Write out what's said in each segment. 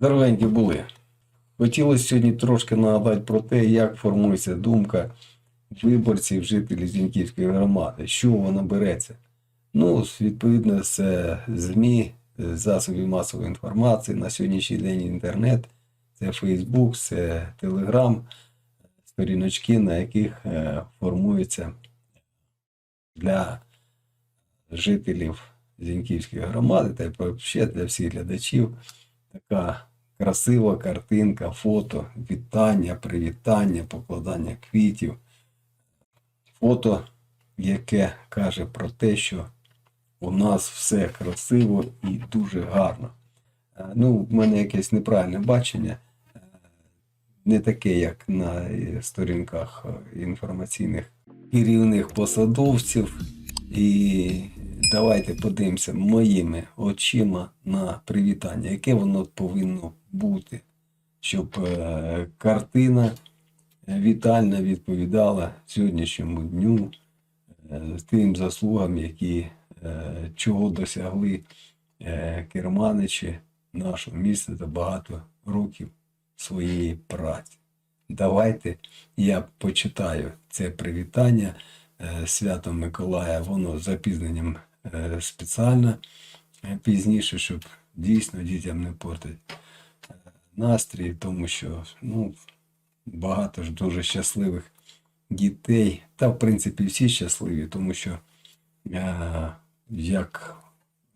Здоровенькі були. Хотілося сьогодні трошки нагадати про те, як формується думка виборців, жителів Зіньківської громади, чого вона береться. Ну, відповідно, це ЗМІ, засоби масової інформації, на сьогоднішній день інтернет, це Фейсбук, це Телеграм, сторіночки, на яких е, формується для жителів Зіньківської громади та й взагалі для всіх глядачів така красива картинка, фото, вітання, привітання, покладання квітів. Фото, яке каже про те, що у нас все красиво і дуже гарно. Е, Ну, в мене якесь неправильне бачення, е, не таке, як на е, сторінках інформаційних керівних посадовців. І давайте подивимося моїми очима на привітання, яке воно повинно бути, щоб е, картина вітальна відповідала сьогоднішньому дню е, тим заслугам, які е, чого досягли е, керманичі нашого міста за багато років своєї праці. Давайте я почитаю це привітання е, свято Миколая, воно з запізненням е, спеціально е, пізніше, щоб дійсно дітям не портити е, настрій, тому що ну, багато ж дуже щасливих дітей, та в принципі всі щасливі, тому що е, як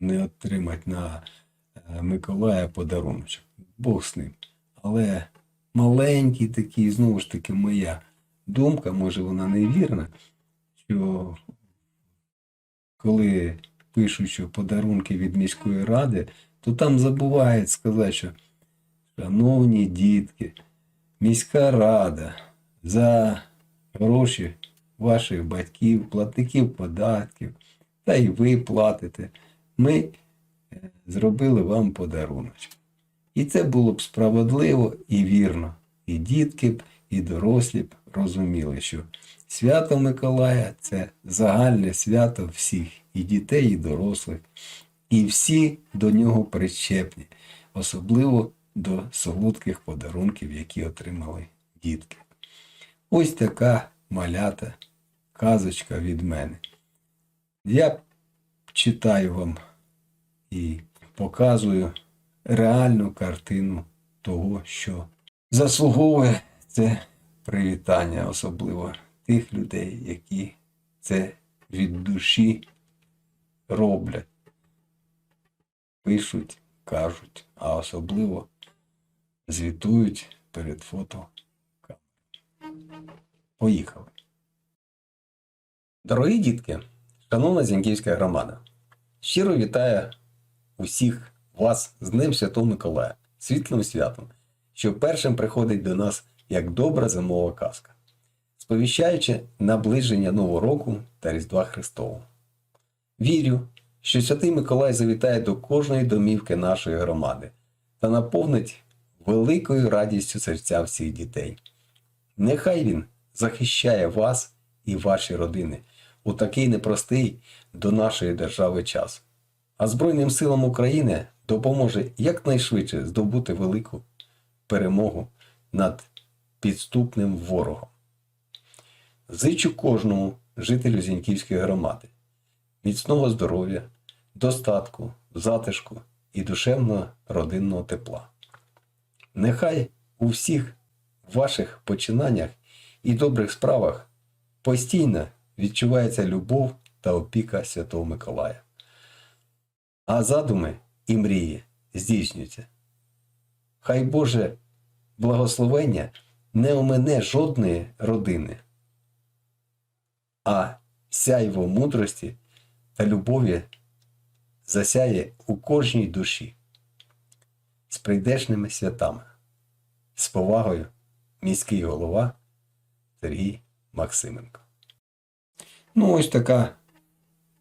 не отримати на е, Миколая подарунок, Бог з ним. Але маленький такий, знову ж таки, моя думка, може вона не вірна, що коли пишуть, що подарунки від міської ради, то там забувають сказати, що шановні дітки, міська рада за гроші ваших батьків, платників податків, та й ви платите. Ми е, зробили вам подарунок. І це було б справедливо і вірно. І дітки б, і дорослі б розуміли, що свято Миколая це загальне свято всіх, і дітей, і дорослих. І всі до нього причепні, особливо до солодких подарунків, які отримали дітки. Ось така малята казочка від мене. Я читаю вам і показую реальну картину того, що заслуговує це привітання, особливо тих людей, які це від душі роблять, пишуть, кажуть, а особливо звітують перед фото. Поїхали. Дорогі дітки, шановна Зіньківська громада, щиро вітаю усіх вас з Днем Святого Миколая, світлим святом, що першим приходить до нас як добра зимова казка, сповіщаючи наближення Нового року та Різдва Христового. Вірю, що Святий Миколай завітає до кожної домівки нашої громади та наповнить великою радістю серця всіх дітей. Нехай він захищає вас і ваші родини у такий непростий до нашої держави час. А Збройним силам України допоможе якнайшвидше здобути велику перемогу над підступним ворогом. Зичу кожному жителю Зіньківської громади міцного здоров'я, достатку, затишку і душевного родинного тепла. Нехай у всіх ваших починаннях і добрих справах постійно відчувається любов та опіка Святого Миколая. А задуми і мрії здійснюються. Хай Боже благословення не омине жодної родини, а сяйво мудрості та любові засяє у кожній душі з прийдешними святами. З повагою міський голова Сергій Максименко. Ну, ось така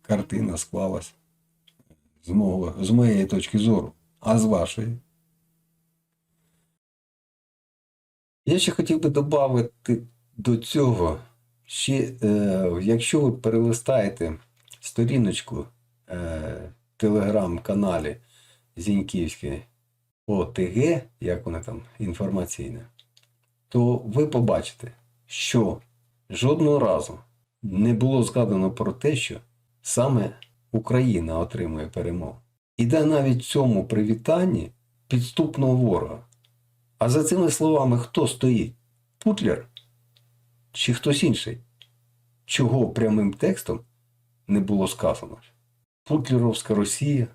картина склалась з, мого, з моєї точки зору, а з вашої. Я ще хотів би додати до цього, ще, е, якщо ви перелистаєте сторіночку е, телеграм-каналі Зіньківської ОТГ, як вона там інформаційне, то ви побачите, що жодного разу не було згадано про те, що саме Україна отримує перемогу. Іде навіть в цьому привітанні підступного ворога. А за цими словами хто стоїть? Путлер чи хтось інший? Чого прямим текстом не було сказано? Путлеровська Росія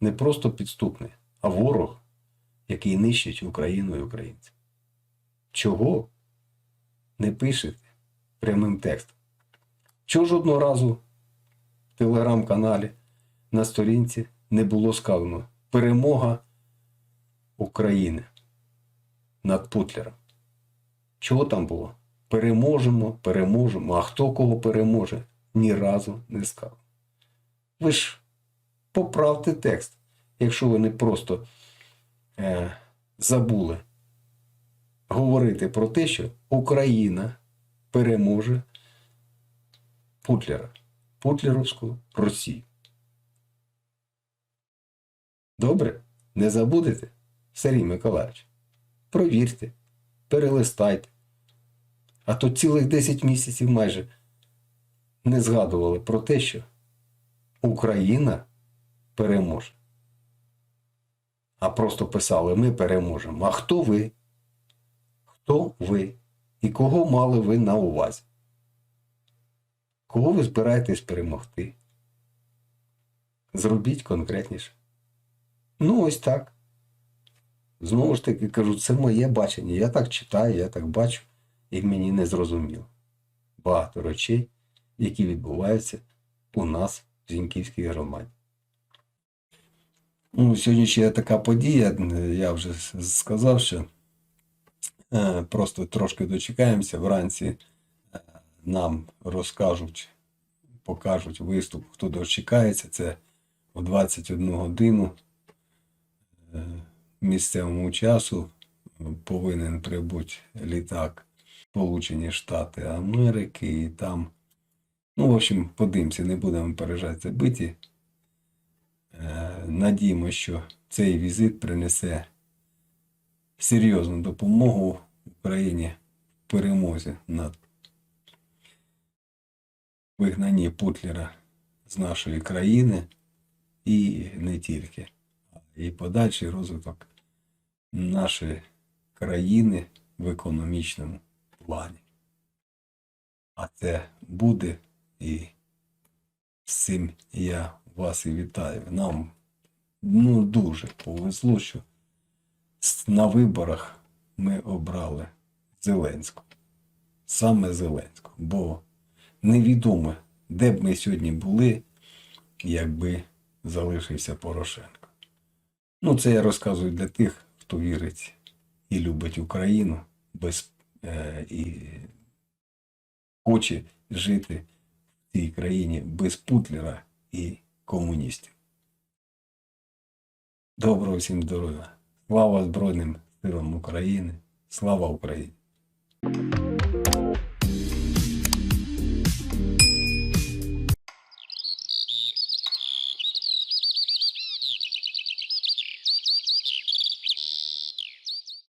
не просто підступний, а ворог, який нищить Україну і українців. Чого не пишете прямим текстом? Чого жодного разу в телеграм-каналі на сторінці не було сказано перемога України над Путлером? Чого там було? Переможемо, переможемо. А хто кого переможе? Ні разу не сказав. Ви ж поправте текст, якщо ви не просто забули говорити про те, що Україна переможе Путлера, Путлеровську Росію. Добре? Не забудете, Сергій Миколаївич. Провірте, перелистайте. А то цілих 10 місяців майже не згадували про те, що Україна переможе. А просто писали ми переможемо. А хто ви? Хто ви? І кого мали ви на увазі? Кого ви збираєтесь перемогти? Зробіть конкретніше. Ну, ось так. Знову ж таки кажу, це моє бачення. Я так читаю, я так бачу, і мені не зрозуміло. Багато речей, які відбуваються у нас в Зіньківській громаді. Ну, сьогодні ще є така подія, я вже сказав, що е, просто трошки дочекаємося. Вранці е, нам розкажуть, покажуть виступ, хто дочекається. Це о 21 годину е, місцевому часу повинен прибути літак Сполучені Штати Америки і там. Ну, в общем, подивимося, не будемо пережати биті. Надіємо, що цей візит принесе серйозну допомогу Україні в перемозі над вигнанні Путлера з нашої країни і не тільки, і подальший розвиток нашої країни в економічному плані. А це буде і з цим я вас і вітаю. Нам ну, дуже повезло, що на виборах ми обрали Зеленського. Саме Зеленського. Бо невідомо, де б ми сьогодні були, якби залишився Порошенко. Ну, це я розказую для тих, хто вірить і любить Україну без, е, і хоче жити в цій країні без Путлера і комуністів. Доброго всім здоров'я! Слава Збройним силам України! Слава Україні!